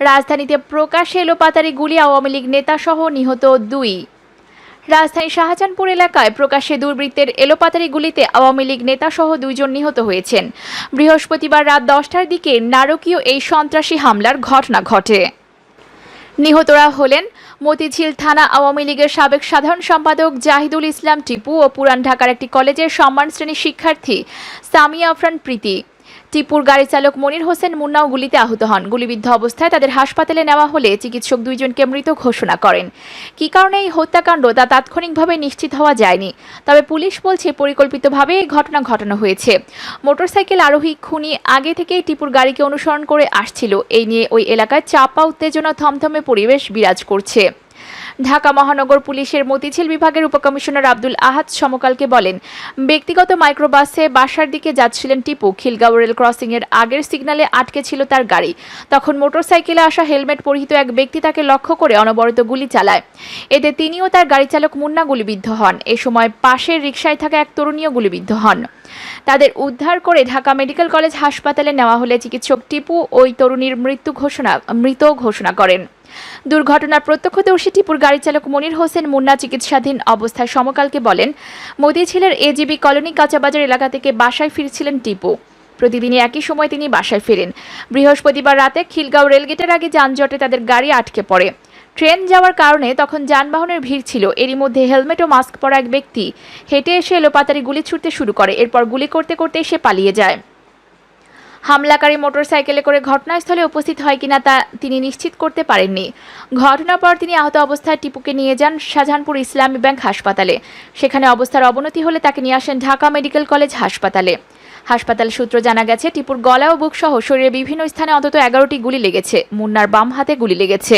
রাজধানীতে প্রকাশ্যে এলোপাতারি গুলি আওয়ামী লীগ নেতাসহ নিহত দুই। রাজধানীর শাহজাহানপুর এলাকায় প্রকাশ্যে দুর্বৃত্তের এলোপাতারি গুলিতে আওয়ামী লীগ নেতাসহ দুইজন নিহত হয়েছেন। বৃহস্পতিবার রাত দশটার দিকে নারকীয় এই সন্ত্রাসী হামলার ঘটনা ঘটে। নিহতরা হলেন মতিঝিল থানা আওয়ামী লীগের সাবেক সাধারণ সম্পাদক জাহিদুল ইসলাম টিপু ও পুরান ঢাকার একটি কলেজের সম্মান শ্রেণির শিক্ষার্থী সামিয়া আফরান প্রীতি। টিপুর গাড়ি চালক মনির হোসেন মুন্নাও গুলিতে আহত হন। গুলিবিদ্ধ অবস্থায় তাদের হাসপাতালে নেওয়া হলে চিকিৎসক দুইজনকে মৃত ঘোষণা করেন। কী কারণে এই হত্যাকাণ্ড তা তাৎক্ষণিকভাবে নিশ্চিত হওয়া যায়নি, তবে পুলিশ বলছে পরিকল্পিতভাবে এই ঘটনা ঘটানো হয়েছে। মোটরসাইকেল আরোহী খুনি আগে থেকেই টিপুর গাড়িকে অনুসরণ করে আসছিল। এই নিয়ে ওই এলাকায় চাপা, উত্তেজনা, থমথমে পরিবেশ বিরাজ করছে। ঢাকা মহানগর পুলিশের মতিঝিল বিভাগের উপকমিশনার আব্দুল আহাদ সমকালকে বলেন, ব্যক্তিগত মাইক্রোবাসে বাসার দিকে যাচ্ছিলেন টিপু। খিলগাঁও রেল ক্রসিং এর আগের সিগন্যালে আটকে ছিল তার গাড়ি। তখন মোটরসাইকেলে আসা হেলমেট পরিহিত এক ব্যক্তি তাকে লক্ষ্য করে অনবরত গুলি চালায়। এতে তিনিও তার গাড়ি চালক মুন্না গুলিবিদ্ধ হন। এ সময় পাশের রিকশায় থাকা এক তরুণীও গুলিবিদ্ধ হন। তাদের উদ্ধার করে ঢাকা মেডিকেল কলেজ হাসপাতালে নেওয়া হলে চিকিৎসক টিপু ওই তরুণীর মৃত্যু ঘোষণা, মৃত ঘোষণা করেন। দুর্ঘটনার প্রত্যক্ষদর্শী টিপুর গাড়ি চালক মনির হোসেন মুন্না চিকিৎসাধীন অবস্থায় সমকালকে বলেন মতিঝিলের এজিবি কলোনি কাঁচাবাজার এলাকা থেকে বাসায় ফিরছিলেন টিপু। প্রতিদিনই একই সময় তিনি বাসায় ফেরেন। বৃহস্পতিবার রাতে খিলগাঁও রেলগেটের আগে যানজটে তাদের গাড়ি আটকে পড়ে। ট্রেন যাওয়ার কারণে তখন যানবাহনের ভিড় ছিল। এরই মধ্যে হেলমেট ও মাস্ক পরা এক ব্যক্তি হেঁটে এসে এলোপাতারি গুলি ছুটতে শুরু করে। এরপর গুলি করতে করতে সে পালিয়ে যায়। হামলাকারী মোটরসাইকেলে করে ঘটনাস্থলে উপস্থিত হয় কিনা তা তিনি নিশ্চিত করতে পারেননি। ঘটনার পর তিনি আহত অবস্থায় টিপুকে নিয়ে যান শাহজাহানপুর ইসলামী ব্যাংক হাসপাতালে। সেখানে অবস্থার অবনতি হলে তাকে নিয়ে আসেন ঢাকা মেডিকেল কলেজ হাসপাতালে। হাসপাতাল সূত্র জানা গেছে, টিপুর গলা ও বুকসহ শরীরে বিভিন্ন স্থানে অন্তত এগারোটি গুলি লেগেছে। মুন্নার বাম হাতে গুলি লেগেছে।